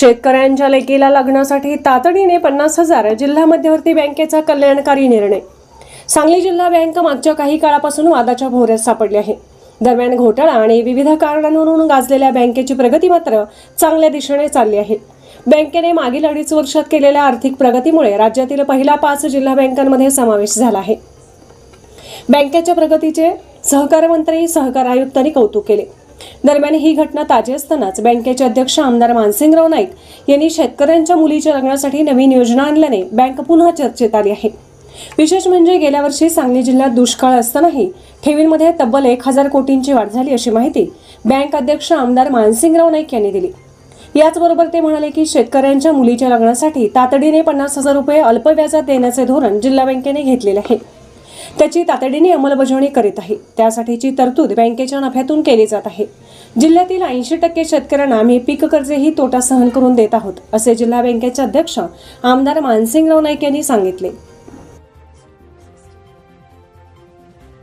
शेतकऱ्यांच्या लेकीला लग्नासाठी तातडीने पन्नास हजार जिल्हा मध्यवर्ती बँकेचा कल्याणकारी निर्णय. सांगली जिल्हा बँक मागच्या काही काळापासून वादाच्या भोवऱ्यात सापडली आहे. दरम्यान घोटाळा आणि विविध कारणांवरून गाजलेल्या बँकेची प्रगती मात्र चांगल्या दिशेने चालली आहे. बँकेने मागील अडीच वर्षात केलेल्या आर्थिक प्रगतीमुळे राज्यातील पहिल्या पाच जिल्हा बँकांमध्ये समावेश झाला आहे. बँकेच्या प्रगतीचे सहकार मंत्री सहकार आयुक्तांनी कौतुक केले. दरम्यान ही घटना ताजी असतानाच बँकेचे अध्यक्ष आमदार मानसिंगराव नाईक यांनी शेतकऱ्यांच्या मुलीच्या लग्नासाठी नवीन योजना आणल्याने बँक पुन्हा चर्चेत आली आहे. विशेष म्हणजे गेल्या वर्षी सांगली जिल्ह्यात दुष्काळ असतानाही ठेवींमध्ये तब्बल एक हजार कोटींची वाढ झाली अशी माहिती बँक अध्यक्ष आमदार मानसिंगराव नाईक यांनी दिली. याचबरोबर ते म्हणाले की शेतकऱ्यांच्या मुलीच्या लग्नासाठी तातडीने पन्नास हजार रुपये अल्प व्याजात देण्याचे धोरण जिल्हा बँकेने घेतलेले आहे. त्याची तातडीने अंमलबजावणी करीत आहे. त्यासाठीची तरतूद बँकेच्या नफ्यातून केली जात आहे. जिल्ह्यातील ऐंशी टक्के शेतकऱ्यांना आम्ही पीक कर्जही तोटा सहन करून देत आहोत असे जिल्हा बँकेचे अध्यक्ष आमदार मानसिंगराव नाईक यांनी सांगितले.